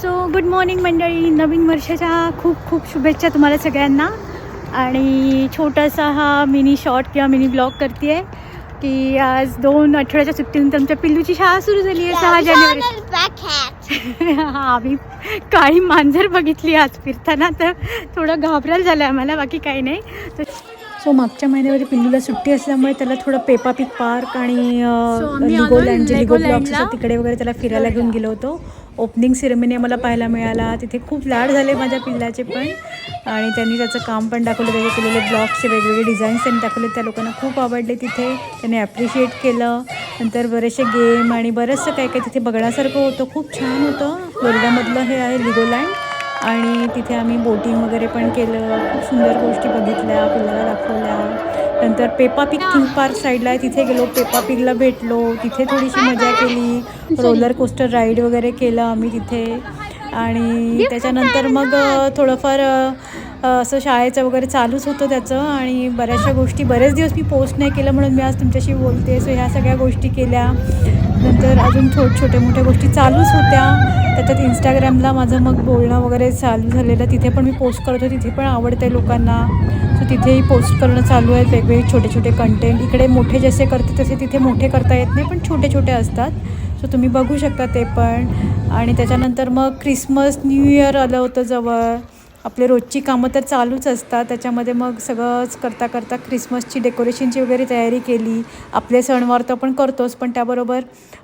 So good morning मंडळी. नवीन वर्षाच्या खूप खूप शुभेच्छा तुम्हाला सगळ्यांना. आणि छोटासा हा मिनी शॉर्ट किंवा मिनी ब्लॉग करते आहे की आज दोन आठवड्याच्या सुट्टीनंतर आमच्या पिल्लूची शाळा सुरू झाली आहे सहा जानेवारी. हा आम्ही काळी मांजर बघितली आज फिरताना तर थोडं घाबरायला झालं आम्हाला बाकी काही नाही. तर सो मागच्या महिन्यामध्ये पिल्लूला सुट्टी असल्यामुळे त्याला थोडं पेपा पिक पार्क आणि लिगोलँड जे लिगो ब्लॉक्स. तिकडे वगैरे त्याला फिरायला. घेऊन गेलो होतो. ओपनिंग सेरेमनी आम्हाला पाहायला मिळाला. तिथे खूप लाड झाले माझ्या पिल्लाचे पण. आणि त्यांनी त्याचं काम पण दाखवलं त्याचे केलेले ब्लॉक्सचे वेगवेगळे डिझाईन्स त्यांनी दाखवले. त्या लोकांना खूप आवडले तिथे. त्यांनी ॲप्रिशिएट केलं. नंतर बरेचसे गेम आणि बरंचसं काय काय तिथे बघण्यासारखं होतं. खूप छान होतं. फ्लोरिडामधलं हे आहे लिगोलँड आणि तिथे आम्ही बोटिंग वगैरे पण केलं. खूप सुंदर गोष्टी बघितल्या पिल्लाला दाखवल्या. नंतर पेपा पिक थीम पार्क साईडला आहे. तिथे गेलो पेपा पिगला भेटलो. तिथे थोडीशी मजा केली. रोलर कोस्टर राईड वगैरे केलं आम्ही तिथे. आणि त्याच्यानंतर मग थोडंफार असं शाळेचं वगैरे चालूच होतं त्याचं. आणि बऱ्याचशा गोष्टी बरेच दिवस मी पोस्ट नाही केलं म्हणून मी आज तुमच्याशी बोलते. सो ह्या सगळ्या गोष्टी केल्या. नंतर अजून छोट छोट्या मोठ्या गोष्टी चालूच होत्या. त्याच्यात इंस्टाग्रामला माझं मग बोलणं वगैरे चालू झालेलं. तिथे पण मी पोस्ट करतो तिथे पण आवडते आहे लोकांना. सो तिथेही पोस्ट करणं चालू आहे वेगवेगळे छोटे छोटे कंटेंट इकडे मोठे जसे करते तसे तिथे मोठे करता येत नाही पण छोटे छोटे असतात. सो तुम्ही बघू शकता ते पण. आणि त्याच्यानंतर मग क्रिसमस न्यू इयर आलं होतं जवळ. आपले रोजची कामं तर चालूच असतात. त्याच्यामध्ये मग सगळंच करता करता क्रिसमसची डेकोरेशनची वगैरे तयारी केली. आपले सणवार तर आपण करतोच पण त्याबरोबर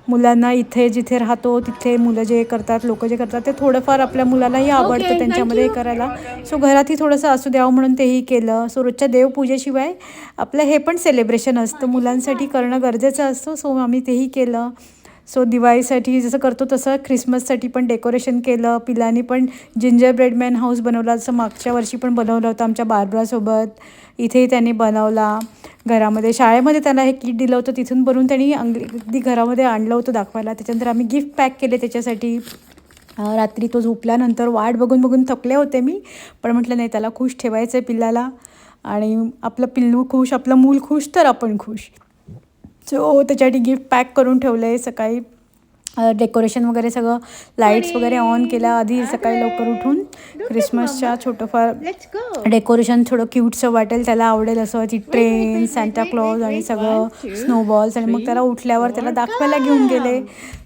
मुलांना इथे जिथे राहतो तिथे मुलं जे करतात लोक जे करतात ते थोडंफार आपल्या मुलालाही आवडतं thank त्यांच्यामध्ये हे करायला. सो घरातही थोडंसं असू द्यावं म्हणून तेही केलं. सो रोजच्या देवपूजेशिवाय आपलं हे पण सेलिब्रेशन असतं. मुलांसाठी करणं गरजेचं असतं. सो आम्ही तेही केलं. सो दिवाळीसाठी जसं करतो तसं ख्रिसमससाठी पण डेकोरेशन केलं. पिलानी पण जिंजर ब्रेडमॅन हाऊस बनवला. जसं मागच्या वर्षी पण बनवलं होतं आमच्या बारबरासोबत इथेही त्यांनी बनवला. घरामध्ये शाळेमध्ये त्याला हे किट दिलं होतं. तिथून बनवून त्यांनी अगदी घरामध्ये आणलं होतं दाखवायला. त्याच्यानंतर आम्ही गिफ्ट पॅक केले त्याच्यासाठी. रात्री तो झोपल्यानंतर वाट बघून बघून थकले होते मी. पण म्हटलं नाही त्याला खुश ठेवायचं आहे पिल्लाला आणि आपलं पिल्लू खुश आपलं मूल खुश तर आपण खुश. सो त्याच्यासाठी गिफ्ट पॅक करून ठेवलं आहे. सकाळी डेकोरेशन वगैरे सगळं लाईट्स वगैरे ऑन केल्या आधी सकाळी लवकर उठून क्रिसमसच्या छोटंफार डेकोरेशन थोडं क्यूटचं वाटेल. त्याला आवडेल असं ती ट्रेन सॅन्टा क्लॉज आणि सगळं स्नोबॉल्स आणि मग त्याला उठल्यावर त्याला दाखवायला घेऊन गेले.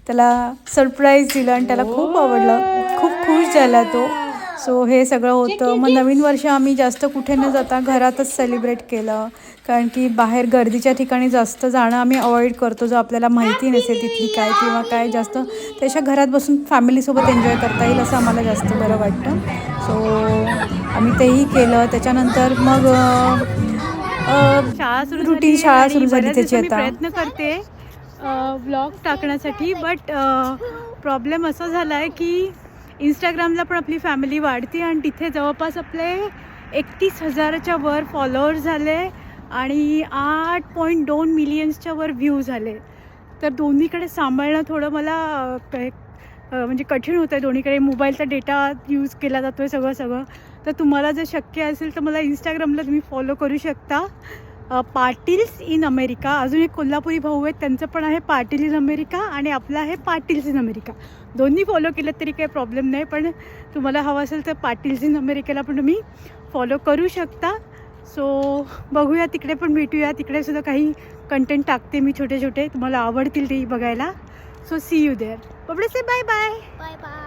त्याला सरप्राईज दिलं आणि त्याला खूप आवडलं. खूप खुश झाला तो. सो हे सगळं होतं. मग नवीन वर्ष आम्ही जास्त कुठे न जाता घरातच सेलिब्रेट केलं. कारण की बाहेर गर्दीच्या ठिकाणी जास्त जाणं आम्ही अवॉइड करतो. जो आपल्याला माहिती नसेल तिथली काय किंवा काय जास्त त्याच्या घरात बसून फॅमिलीसोबत एन्जॉय करता येईल असं आम्हाला जास्त बरं वाटतं. सो आम्ही तेही केलं. त्याच्यानंतर मग शाळा सुरू रुटीन शाळा सुरू झाली त्याची आता. प्रयत्न करते ब्लॉग टाकण्यासाठी. बट प्रॉब्लेम असा झाला आहे की इंस्टाग्रामला पण आपली फॅमिली वाढते आणि तिथे जवळपास आपले एकतीस हजाराच्या वर फॉलोअर्स झाले आणि आठ पॉईंट दोन मिलियन्सच्या वर व्ह्यू झाले. तर दोन्हीकडे सांभाळणं थोडं मला म्हणजे कठीण होतं आहे दोन्हीकडे. मोबाईलचा डेटा यूज केला जातो आहे सगळं सगळं. तर तुम्हाला जर शक्य असेल तर मला इंस्टाग्रामला तुम्ही फॉलो करू शकता. Patils in America. अजून एक कोल्हापुरी भाऊ आहेत त्यांचं पण आहे पाटील इन अमेरिका आणि आपलं आहे पाटील्स इन अमेरिका. दोन्ही फॉलो केलं तरी काही प्रॉब्लेम नाही पण तुम्हाला हवं असेल तर पाटील्स इन अमेरिकेला पण तुम्ही फॉलो करू शकता. सो बघूया तिकडे पण भेटूया. तिकडे सुद्धा काही कंटेंट टाकते मी छोटे छोटे तुम्हाला आवडतील ते बघायला. So see you there बबडे say bye bye bye bye